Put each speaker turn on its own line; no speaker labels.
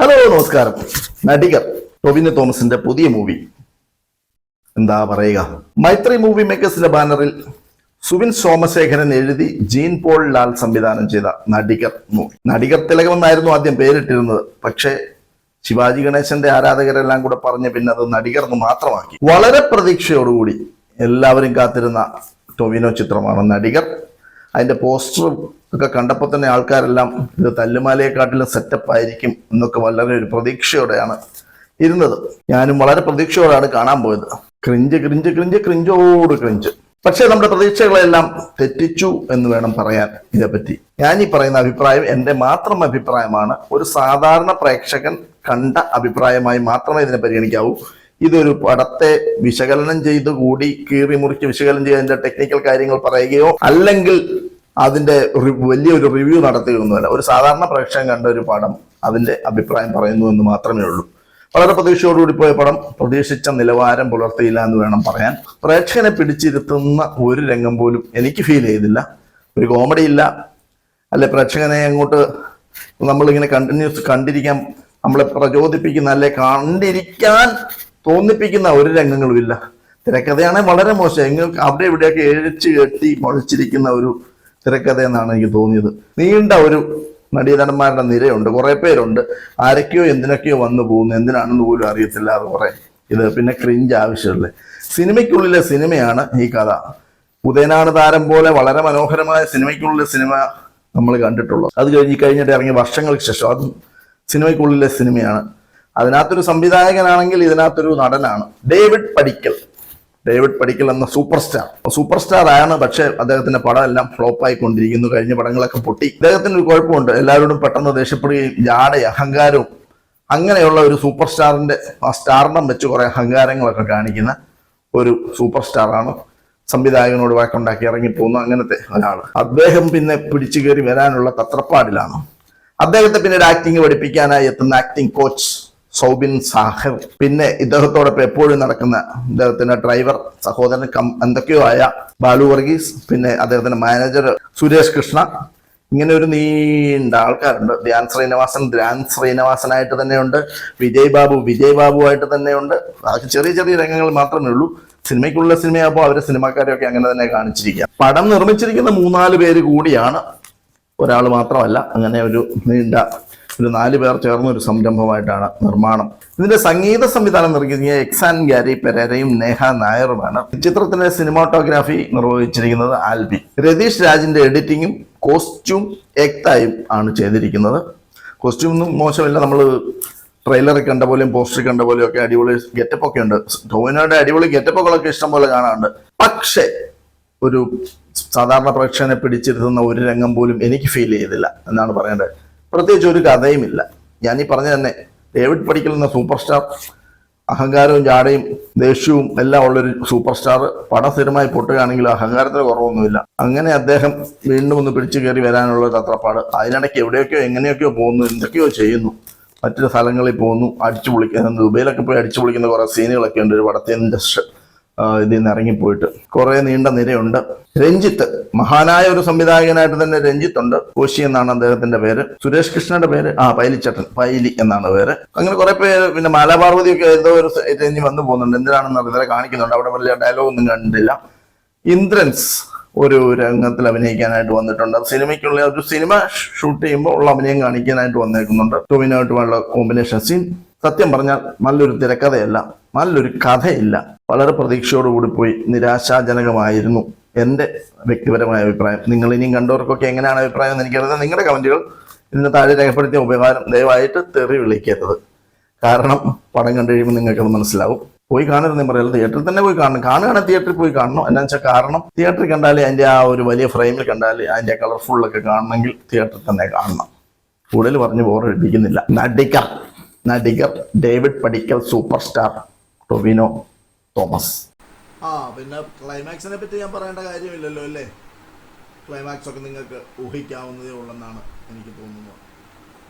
Hello നമസ്കാരം. നടികർ ടൊവിന് തോമസിന്റെ പുതിയ മൂവി. എന്താ പറയുക? മൈത്രി മൂവി മേക്കേഴ്സിന്റെ ബാനറിൽ സുവിൻ സോമശേഖരൻ എഴുതി ജീൻ പോൾ ലാൽ സംവിധാനം ചെയ്ത നടികർ മൂവി. നടികർ തിലകം എന്നായിരുന്നു ആദ്യം പേരിട്ടിരുന്നത്. പക്ഷേ ശിവാജി ഗണേശന്റെ ആരാധകരെല്ലാം കൂടെ പറഞ്ഞ് പിന്നെ അത് നടികർ എന്ന് മാത്രമാക്കി. വളരെ പ്രതീക്ഷയോടുകൂടി എല്ലാവരും കാത്തിരുന്ന ടൊവിനോ ചിത്രമാണ് നടികർ. അതിന്റെ പോസ്റ്ററും ഒക്കെ കണ്ടപ്പോൾ തന്നെ ആൾക്കാരെല്ലാം ഇത് തല്ലുമാലയെക്കാട്ടിലും സെറ്റപ്പ് ആയിരിക്കും എന്നൊക്കെ വളരെ ഒരു പ്രതീക്ഷയോടെയാണ് ഇരുന്നത്. ഞാനും വളരെ പ്രതീക്ഷയോടെയാണ് കാണാൻ പോയത്. ക്രിഞ്ച് ക്രിഞ്ച് ക്രിഞ്ച് ക്രിഞ്ചോട് ക്രിഞ്ച്. പക്ഷേ നമ്മുടെ പ്രതീക്ഷകളെല്ലാം തെറ്റിച്ചു എന്ന് വേണം പറയാൻ ഇതേപ്പറ്റി. ഞാൻ ഈ പറയുന്ന അഭിപ്രായം എന്റെ മാത്രം അഭിപ്രായമാണ്. ഒരു സാധാരണ പ്രേക്ഷകൻ കണ്ട അഭിപ്രായമായി മാത്രമേ ഇതിനെ പരിഗണിക്കാവൂ. ഇതൊരു പടത്തെ വിശകലനം ചെയ്ത് കൂടി കീറി മുറിച്ച് വിശകലനം ചെയ്ത് അതിന്റെ ടെക്നിക്കൽ കാര്യങ്ങൾ പറയുകയോ അല്ലെങ്കിൽ അതിന്റെ വലിയൊരു റിവ്യൂ നടത്തുകയൊന്നുമല്ല ഒരു സാധാരണ പ്രേക്ഷകൻ കണ്ട ഒരു പടം അതിന്റെ അഭിപ്രായം പറയുന്നു എന്ന് മാത്രമേ ഉള്ളൂ. വളരെ പ്രതീക്ഷയോടുകൂടി പോയ പടം പ്രതീക്ഷിച്ച നിലവാരം പുലർത്തിയില്ല എന്ന് വേണം പറയാൻ. പ്രേക്ഷകനെ പിടിച്ചിരുത്തുന്ന ഒരു രംഗം പോലും എനിക്ക് ഫീൽ ചെയ്തില്ല. ഒരു കോമഡി ഇല്ല. അല്ലെ പ്രേക്ഷകനെ അങ്ങോട്ട് നമ്മളിങ്ങനെ കണ്ടിന്യൂസ് കണ്ടിരിക്കാം. നമ്മളെ പ്രചോദിപ്പിക്കുന്ന അല്ലെ കണ്ടിരിക്കാൻ തോന്നിപ്പിക്കുന്ന ഒരു രംഗങ്ങളും ഇല്ല. തിരക്കഥയാണെങ്കിൽ വളരെ മോശം. എങ്ങനെ അവിടെ ഇവിടെയൊക്കെ എഴുച്ച് കെട്ടി മുളച്ചിരിക്കുന്ന ഒരു തിരക്കഥ എന്നാണ് എനിക്ക് തോന്നിയത്. നീണ്ട ഒരു നടീനടന്മാരുടെ നിരയുണ്ട്. കുറെ പേരുണ്ട്. ആരൊക്കെയോ എന്തിനൊക്കെയോ വന്നു പോകുന്നു. എന്തിനാണെന്ന് പോലും അറിയത്തില്ല അത് കുറെ ഇത് പിന്നെ ക്രിഞ്ച് ആവശ്യമില്ലേ സിനിമയ്ക്കുള്ളിലെ സിനിമയാണ് ഈ കഥ. ഉദയനാട് താരം പോലെ വളരെ മനോഹരമായ സിനിമയ്ക്കുള്ളിലെ സിനിമ നമ്മൾ കണ്ടിട്ടുള്ളൂ അത് കഴിഞ്ഞ് കഴിഞ്ഞിട്ട് ഇറങ്ങിയ വർഷങ്ങൾക്ക് ശേഷം അതും സിനിമയ്ക്കുള്ളിലെ സിനിമയാണ്. അതിനകത്തൊരു സംവിധായകനാണെങ്കിൽ ഇതിനകത്തൊരു നടനാണ്. ഡേവിഡ് പടിക്കൽ. ഡേവിഡ് പടിക്കൽ എന്ന സൂപ്പർ സ്റ്റാർ സൂപ്പർ സ്റ്റാർ ആണ് പക്ഷേ അദ്ദേഹത്തിന്റെ പടം എല്ലാം ഫ്ലോപ്പ് ആയിക്കൊണ്ടിരിക്കുന്നു കഴിഞ്ഞ പടങ്ങളൊക്കെ പൊട്ടി. അദ്ദേഹത്തിന് ഒരു കുഴപ്പമുണ്ട്. എല്ലാവരോടും പെട്ടെന്ന് ദേഷ്യപ്പെടുകയും ജാടയും അഹങ്കാരവും അങ്ങനെയുള്ള ഒരു സൂപ്പർ സ്റ്റാറിന്റെ ആ സ്റ്റാറിനം വെച്ച് കുറെ അഹങ്കാരങ്ങളൊക്കെ കാണിക്കുന്ന ഒരു സൂപ്പർ സ്റ്റാറാണ് സംവിധായകനോട് വാക്കുണ്ടാക്കി ഇറങ്ങിപ്പോകുന്നു അങ്ങനത്തെ ഒരാൾ അദ്ദേഹം പിന്നെ പിടിച്ചു കയറി വരാനുള്ള തത്രപ്പാടിലാണ്. അദ്ദേഹത്തെ പിന്നീട് ആക്ടിങ് പഠിപ്പിക്കാനായി എത്തുന്ന ആക്ടിങ് കോച്ച് സൗബിൻ സാഹർ. പിന്നെ ഇദ്ദേഹത്തോടൊപ്പം എപ്പോഴും നടക്കുന്ന ഇദ്ദേഹത്തിന്റെ ഡ്രൈവർ സഹോദരൻ കം എന്തൊക്കെയോ ആയ ബാലു വർഗീസ് പിന്നെ അദ്ദേഹത്തിന്റെ മാനേജർ സുരേഷ് കൃഷ്ണ. ഇങ്ങനെ ഒരു നീണ്ട ആൾക്കാരുണ്ട്. ധ്യാൻ ശ്രീനിവാസൻ ധ്യാൻ ശ്രീനിവാസനായിട്ട് തന്നെയുണ്ട്. വിജയ് ബാബു വിജയ് ബാബുവായിട്ട് തന്നെയുണ്ട്. അതൊക്കെ ചെറിയ ചെറിയ രംഗങ്ങൾ മാത്രമേ ഉള്ളൂ. സിനിമയ്ക്കുള്ള സിനിമയാകുമ്പോൾ അവരെ സിനിമാക്കാരെയൊക്കെ അങ്ങനെ തന്നെ കാണിച്ചിരിക്കുക. പടം നിർമ്മിച്ചിരിക്കുന്ന മൂന്നാൽ പേര് കൂടിയാണ്. ഒരാൾ മാത്രമല്ല. അങ്ങനെ ഒരു നീണ്ട ഒരു നാല് പേർ ചേർന്ന ഒരു സംരംഭമായിട്ടാണ് നിർമ്മാണം. ഇതിന്റെ സംഗീത സംവിധാനം നിർമ്മിക്കുന്ന എക്സാൻ ഗ്യാരി പെരേരയും നേഹ നായറുമാണ് ചിത്രത്തിന്റെ സിനിമാട്ടോഗ്രാഫി നിർവഹിച്ചിരിക്കുന്നത് ആൽബി. രതീഷ് രാജിന്റെ എഡിറ്റിങ്ങും കോസ്റ്റ്യൂം എക്തായും ആണ് ചെയ്തിരിക്കുന്നത്. കോസ്റ്റ്യൂം ഒന്നും മോശമില്ല. നമ്മൾ ട്രെയിലറിൽ കണ്ട പോലെയും പോസ്റ്റർ കണ്ട പോലെയും ഒക്കെ അടിപൊളി ഗെറ്റപ്പ് ഒക്കെ ഉണ്ട്. ടോവിനോയുടെ അടിപൊളി ഗെറ്റപ്പുകളൊക്കെ ഇഷ്ടം പോലെ കാണാറുണ്ട്. പക്ഷേ ഒരു സാധാരണ പ്രേക്ഷകനെ പിടിച്ചിരുത്തുന്ന ഒരു രംഗം പോലും എനിക്ക് ഫീൽ ചെയ്തില്ല എന്നാണ് പറയേണ്ടത്. പ്രത്യേകിച്ച് ഒരു കഥയുമില്ല. ഞാൻ ഈ പറഞ്ഞ തന്നെ ഡേവിഡ് പടിക്കൽ എന്ന സൂപ്പർ സ്റ്റാർ അഹങ്കാരവും ജാടയും ദേഷ്യവും എല്ലാം ഉള്ളൊരു സൂപ്പർ സ്റ്റാർ പടം സ്ഥിരമായി പൊട്ടുകയാണെങ്കിലും അഹങ്കാരത്തിന് കുറവൊന്നുമില്ല. അങ്ങനെ അദ്ദേഹം വീണ്ടും ഒന്ന് പിടിച്ചു കയറി വരാനുള്ള തത്രപ്പാട്. അതിനിടയ്ക്ക് എവിടെയൊക്കെയോ എങ്ങനെയൊക്കെയോ പോകുന്നു എന്തൊക്കെയോ ചെയ്യുന്നു. മറ്റു സ്ഥലങ്ങളിൽ പോകുന്നു അടിച്ചു പൊളിക്കുന്ന ദുബൈയിലൊക്കെ പോയി അടിച്ചു പൊളിക്കുന്ന കുറേ സീനുകളൊക്കെ ഉണ്ട് ഒരു ആ, ഇതിൽ നിന്ന് ഇറങ്ങിപ്പോയിട്ട്. കുറെ നീണ്ട നിരയുണ്ട്. രഞ്ജിത്ത് മഹാനായ ഒരു സംവിധായകനായിട്ട് തന്നെ രഞ്ജിത്ത് ഉണ്ട് കോശി എന്നാണ് അദ്ദേഹത്തിന്റെ പേര്. സുരേഷ് കൃഷ്ണന്റെ പേര്. ആ പൈലിച്ചട്ടൻ. പൈലി എന്നാണ് പേര്. അങ്ങനെ കുറെ പേര് പിന്നെ മാലാപാർവതി ഒക്കെ ഏതോ ഒരു രഞ്ജി വന്നു പോകുന്നുണ്ട്. എന്തിനാണെന്ന് അറിയാതെ കാണിക്കുന്നുണ്ട്. അവിടെ വലിയ ഡയലോഗ് ഒന്നും കണ്ടില്ല ഇന്ദ്രൻസ് ഒരു രംഗത്തിൽ അഭിനയിക്കാനായിട്ട് വന്നിട്ടുണ്ട്. സിനിമയ്ക്കുള്ള ഒരു സിനിമ ഷൂട്ട് ചെയ്യുമ്പോൾ ഉള്ള അഭിനയം കാണിക്കാനായിട്ട് വന്നേക്കുന്നുണ്ട്. ടോവിനായിട്ടുള്ള കോമ്പിനേഷൻ സീൻ സത്യം പറഞ്ഞാൽ നല്ലൊരു തിരക്കഥയല്ല. നല്ലൊരു കഥയില്ല. വളരെ പ്രതീക്ഷയോടുകൂടി പോയി നിരാശാജനകമായിരുന്നു എന്റെ വ്യക്തിപരമായ അഭിപ്രായം. നിങ്ങൾ ഇനിയും കണ്ടവർക്കൊക്കെ എങ്ങനെയാണ് അഭിപ്രായം എന്ന് എനിക്കറിയാം നിങ്ങളുടെ കമന്റുകൾ ഇതിന് താഴെ രേഖപ്പെടുത്തിയ ഉപകാരം ദയവായിട്ട് തെറി വിളിക്കരുത്. കാരണം പടം കണ്ടു കഴിയുമ്പോൾ നിങ്ങൾക്കത് മനസ്സിലാവും. പോയി കാണരുത് ഞാൻ പറയുന്നത് തിയേറ്ററിൽ തന്നെ പോയി കാണണം. കാണുകയാണെങ്കിൽ തിയേറ്ററിൽ പോയി കാണണം. എന്നാ വെച്ചാൽ കാരണം തിയേറ്ററിൽ കണ്ടാലേ അതിന്റെ ആ ഒരു വലിയ ഫ്രെയിമിൽ കണ്ടാൽ അതിന്റെ കളർഫുള്ളൊക്കെ കാണണമെങ്കിൽ തിയേറ്ററിൽ തന്നെ കാണണം. കൂടുതൽ പറഞ്ഞ് ബോറടിപ്പിക്കുന്നില്ല Nadikar. Nadikar. David Padikkal super star Tovino Thomas. ആ പിന്നെ ക്ലൈമാക്സിനെ പറ്റി ഞാൻ പറയേണ്ട കാര്യമില്ലല്ലോ അല്ലേ? ക്ലൈമാക്സ് ഒക്കെ നിങ്ങൾക്ക് ഊഹിക്കാവുന്നതേ ഉള്ളെന്നാണ് എനിക്ക് തോന്നുന്നത്.